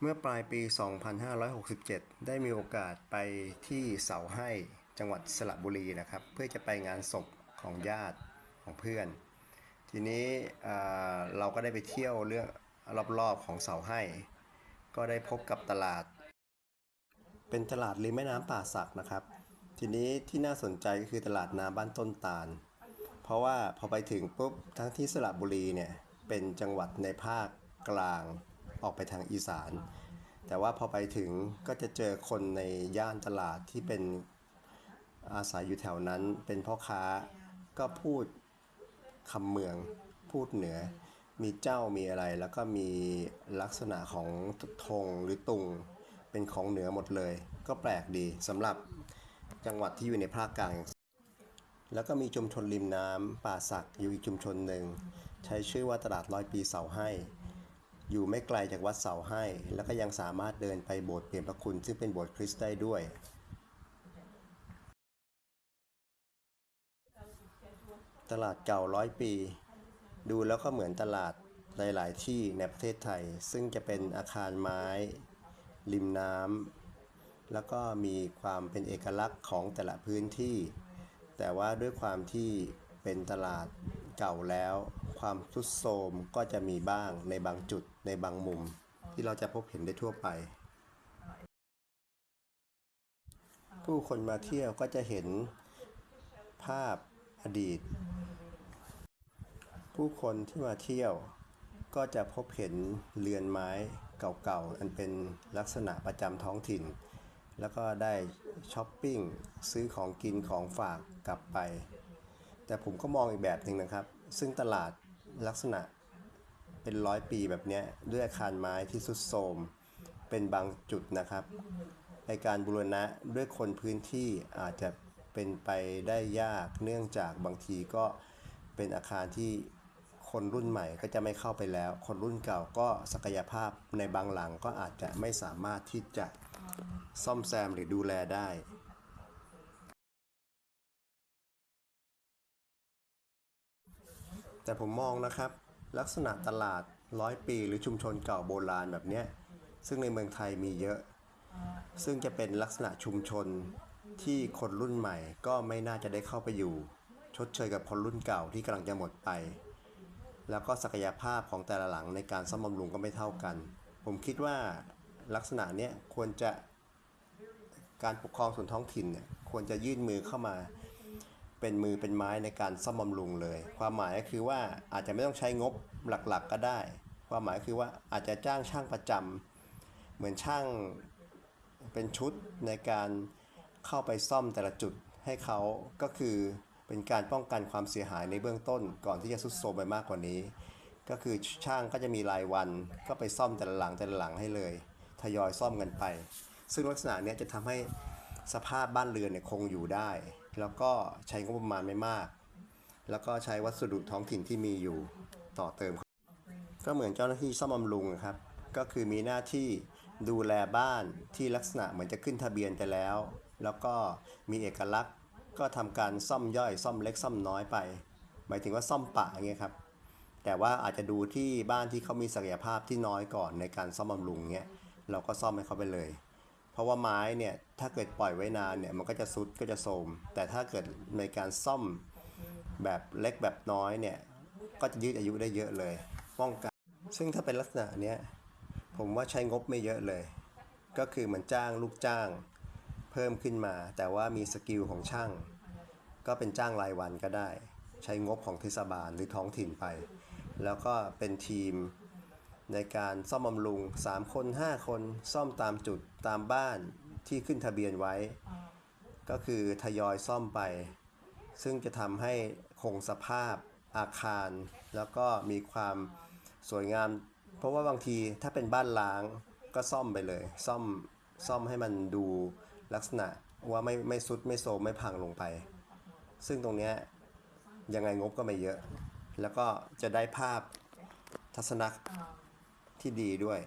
เมื่อปลายปี 2567 ได้มีโอกาสไปที่เสาให้จังหวัดสระบุรีนะครับ เพื่อจะไปงานศพของญาติของเพื่อน ทีนี้เราก็ได้ไปเที่ยวเรื่องรอบๆของเสาให้ ก็ได้พบกับตลาด เป็นตลาดริมแม่น้ำป่าสักนะครับ ทีนี้ที่น่าสนใจก็คือตลาดน้ำบ้านต้นตาล เพราะว่าพอไปถึงปุ๊บทั้งที่สระบุรีเนี่ยเป็นจังหวัดในภาคกลาง ออกไปทางอีสาน แต่ว่าพอไปถึงก็จะเจอคนในย่านตลาดที่เป็นอาศัยอยู่แถวนั้น เป็นพ่อค้าก็พูดคำเมืองพูดเหนือ มีเจ้ามีอะไร แล้วก็มีลักษณะของธงหรือตุงเป็นของเหนือหมดเลย ก็แปลกดีสำหรับจังหวัดที่อยู่ในภาคกลางแล้วก็มีชุมชนริมน้ำป่าสักอยู่อีกชุมชนหนึ่ง ใช้ชื่อว่าตลาดร้อยปีเสาให้ อยู่ไม่ไกลจากวัดเสาให้ แล้วก็ยังสามารถเดินไปโบสถ์เปลี่ยนพระคุณ ซึ่งเป็นโบสถ์คริสต์ได้ด้วย ตลาดเก่าร้อยปี ดูแล้วก็เหมือนตลาดหลาย ๆ ที่ในประเทศไทย ซึ่งจะเป็นอาคารไม้ ริมน้ำแล้วก็มีความเป็นเอกลักษณ์ของแต่ละพื้นที่ แต่ว่าด้วยความที่เป็นตลาดเก่าแล้ว ความทรุดโทรมก็จะมีบ้างในบางจุดในบางมุม ที่เราจะพบเห็นได้ทั่วไป ผู้คนมาเที่ยวก็จะเห็นภาพอดีต ผู้คนที่มาเที่ยว ก็จะพบเห็นเรือนไม้เก่าๆ อันเป็นลักษณะประจำท้องถิ่น แล้วก็ได้ช้อปปิ้งซื้อของกินของฝากกลับไป แต่ผมก็มองอีกแบบหนึ่งนะครับ ซึ่งตลาด ลักษณะเป็นร้อยปีแบบนี้ด้วยอาคารไม้ที่สุดโทรมเป็นบางจุดนะครับ ในการบูรณะด้วยคนพื้นที่อาจจะเป็นไปได้ยากเนื่องจากบางทีก็เป็นอาคารที่คนรุ่นใหม่ก็จะไม่เข้าไปแล้ว คนรุ่นเก่าก็ศักยภาพในบางหลังก็อาจจะไม่สามารถที่จะซ่อมแซมหรือดูแลได้ แต่ผมมองนะครับ ลักษณะตลาดร้อยปีหรือชุมชนเก่าโบราณแบบเนี้ยซึ่งในเมืองไทยมีเยอะ ซึ่งจะเป็นลักษณะชุมชนที่คนรุ่นใหม่ก็ไม่น่าจะได้เข้าไปอยู่ ชดเชยกับคนรุ่นเก่าที่กำลังจะหมดไป แล้วก็ศักยภาพของแต่ละหลังในการซ่อมบำรุงก็ไม่เท่ากัน ผมคิดว่าลักษณะเนี้ยควรจะการปกครองส่วนท้องถิ่นเนี่ยควรจะยื่นมือเข้ามา เป็นมือเป็นไม้ในการซ่อมบำรุงเลย ความหมายก็คือว่าอาจจะไม่ต้องใช้งบหลักๆก็ได้ ความหมายคือว่าอาจจะจ้างช่างประจำเหมือนช่างเป็นชุดในการเข้าไปซ่อมแต่ละจุดให้เขาก็คือเป็นการป้องกันความเสียหายในเบื้องต้นก่อนที่จะสุดโทรมไปมากกว่านี้ ก็คือช่างก็จะมีรายวัน ก็ไปซ่อมแต่ละหลังแต่ละหลังให้เลย ทยอยซ่อมกันไป ซึ่งลักษณะนี้จะทำให้สภาพบ้านเรือนเนี่ยคงอยู่ได้ แล้วก็ใช้งบประมาณไม่มาก แล้วก็ใช้วัสดุท้องถิ่นที่มีอยู่ต่อเติม ก็เหมือนเจ้าหน้าที่ซ่อมบำรุงอะครับ ก็คือมีหน้าที่ดูแลบ้านที่ลักษณะเหมือนจะขึ้นทะเบียนไปแล้ว แล้วก็มีเอกลักษณ์ก็ทำการซ่อมย่อยซ่อมเล็กซ่อมน้อยไป หมายถึงว่าซ่อมปะอย่างเงี้ยครับ แต่ว่าอาจจะดูที่บ้านที่เขามีศักยภาพที่น้อยก่อนในการซ่อมบำรุงเงี้ยเราก็ซ่อมให้เขาไปเลย เพราะว่าไม้เนี่ยถ้าเกิดปล่อยไว้นานเนี่ยมันก็จะซุดก็จะโทมแต่ถ้าเกิดในการซ่อมแบบเล็กแบบน้อยเนี่ยก็จะยืดอายุได้เยอะเลย ป้องกัน ซึ่งถ้าเป็นลักษณะเนี้ยผมว่าใช้งบไม่เยอะเลย ก็คือเหมือนจ้างลูกจ้าง เพิ่มขึ้นมา แต่ว่ามีสกิลของช่าง ก็เป็นจ้างรายวันก็ได้ ใช้งบของเทศบาลหรือท้องถิ่นไป แล้วก็เป็นทีม ในการซ่อมบำรุง 3 คน 5 คนซ่อมตามจุดตามบ้านที่ขึ้นทะเบียนไว้ ก็คือทยอยซ่อมไป ซึ่งจะทำให้คงสภาพอาคาร แล้วก็มีความสวยงาม เพราะว่าบางทีถ้าเป็นบ้านล้างก็ซ่อมไปเลย ซ่อมซ่อมให้มันดูลักษณะว่าไม่ไม่สุดไม่โทรมไม่พังลงไป ซึ่งตรงนี้ยังไงงบก็ไม่เยอะ แล้วก็จะได้ภาพทัศนะ ที่ดีด้วย